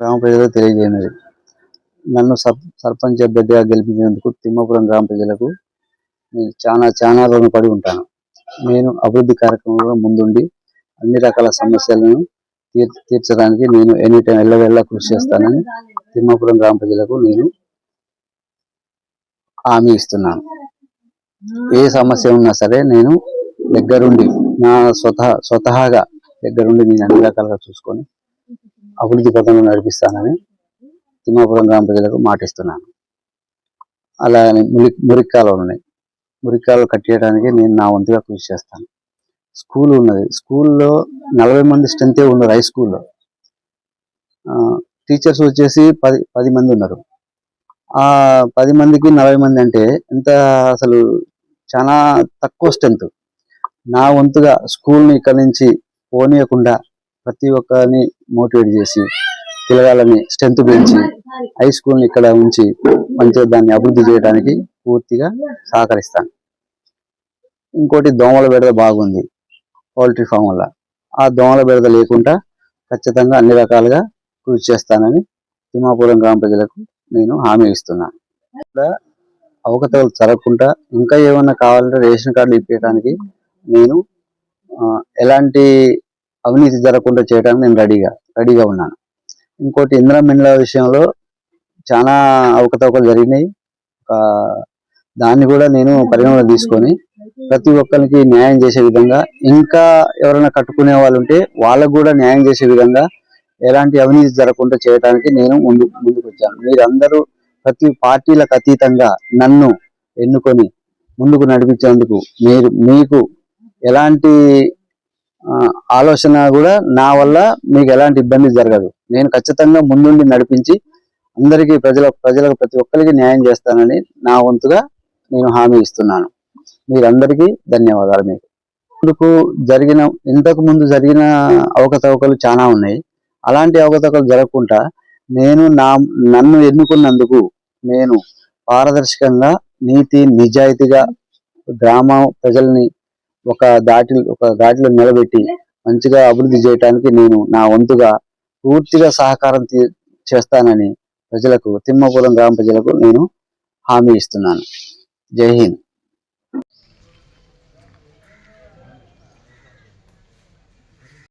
గ్రామ ప్రజలకు తెలియజేయనది నన్ను సర్పంచ్ అభ్యర్థిగా గెలిపించినందుకు తిమ్మాపురం గ్రామ ప్రజలకు నేను చాలా చాలా రుణపడి ఉంటాను. నేను అభివృద్ధి కార్యక్రమంలో ముందుండి అన్ని రకాల సమస్యలను తీర్చడానికి నేను ఎనీ టైం ఎల్లవెల్లా కృషి చేస్తానని తిమ్మాపురం గ్రామ ప్రజలకు నేను హామీ ఇస్తున్నాను. ఏ సమస్య ఉన్నా సరే నేను దగ్గరుండి నా స్వతహా స్వతహాగా దగ్గరుండి నేను అన్ని రకాలుగా చూసుకొని అభివృద్ధి పథంలో నడిపిస్తానని తిమ్మాపురం గ్రామ ప్రజలకు మాటిస్తున్నాను. అలాగే మురి మురిక్కాలు ఉన్నాయి మురిక్కాలు కట్టేయడానికి నేను నా వంతుగా కృషి చేస్తాను. స్కూల్ ఉన్నది. స్కూల్లో నలభై మంది స్ట్రెంతే ఉన్నారు హై స్కూల్లో. టీచర్స్ వచ్చేసి పది పది మంది ఉన్నారు. ఆ పది మందికి నలభై మంది అంటే ఎంత అసలు చాలా తక్కువ స్ట్రెంత్. నా వంతుగా స్కూల్ని ఇక్కడ నుంచి పోనీయకుండా ప్రతి ఒక్కరిని మోటివేట్ చేసి పిల్లగాళ్ళని స్ట్రెంత్ పెంచి హై స్కూల్ని ఇక్కడ ఉంచి మంచిగా దాన్ని అభివృద్ధి చేయడానికి పూర్తిగా సహకరిస్తాను. ఇంకోటి దోమల బెడద బాగుంది పౌల్ట్రీ ఫామ్ వల్ల. ఆ దోమల బెడద లేకుండా ఖచ్చితంగా అన్ని రకాలుగా కృషి చేస్తానని తిమ్మాపురం గ్రామ ప్రజలకు నేను హామీ ఇస్తున్నాను ఇక్కడ అవకతలు జరగకుండా ఇంకా ఏమైనా కావాలంటే రేషన్ కార్డులు ఇప్పించడానికి నేను ఎలాంటి అవినీతి జరగకుండా చేయడానికి నేను రెడీగా రెడీగా ఉన్నాను. ఇంకోటి ఇందిరా మిండ్ల విషయంలో చాలా అవకతవకలు జరిగినాయి. దాన్ని కూడా నేను పరిగణలో తీసుకొని ప్రతి ఒక్కరికి న్యాయం చేసే విధంగా ఇంకా ఎవరైనా కట్టుకునే వాళ్ళు ఉంటే వాళ్ళకు కూడా న్యాయం చేసే విధంగా ఎలాంటి అవినీతి జరగకుండా చేయడానికి నేను ముందు ముందుకు వచ్చాను. మీరందరూ ప్రతి పార్టీలకు అతీతంగా నన్ను ఎన్నుకొని ముందుకు నడిపించేందుకు మీరు మీకు ఎలాంటి ఆలోచన కూడా నా వల్ల మీకు ఎలాంటి ఇబ్బంది జరగదు. నేను ఖచ్చితంగా ముందుండి నడిపించి అందరికీ ప్రజల ప్రజలకు ప్రతి ఒక్కరికి న్యాయం చేస్తానని నా వంతుగా నేను హామీ ఇస్తున్నాను. మీరందరికీ ధన్యవాదాలు మీకు. ఇందుకు జరిగిన ఇంతకు ముందు జరిగిన అవకతవకలు చాలా ఉన్నాయి. అలాంటి అవకతవకలు జరగకుండా నేను నా నన్ను ఎన్నుకున్నందుకు నేను పారదర్శకంగా నీతి నిజాయితీగా గ్రామ ప్రజల్ని ఒక దాటి ఒక దాటిలో నిలబెట్టి మంచిగా అభివృద్ధి చేయడానికి నేను నా వంతుగా పూర్తిగా సహకారం తీ- చేస్తానని ప్రజలకు తిమ్మపురం గ్రామ ప్రజలకు నేను హామీ ఇస్తున్నాను. జై హింద్.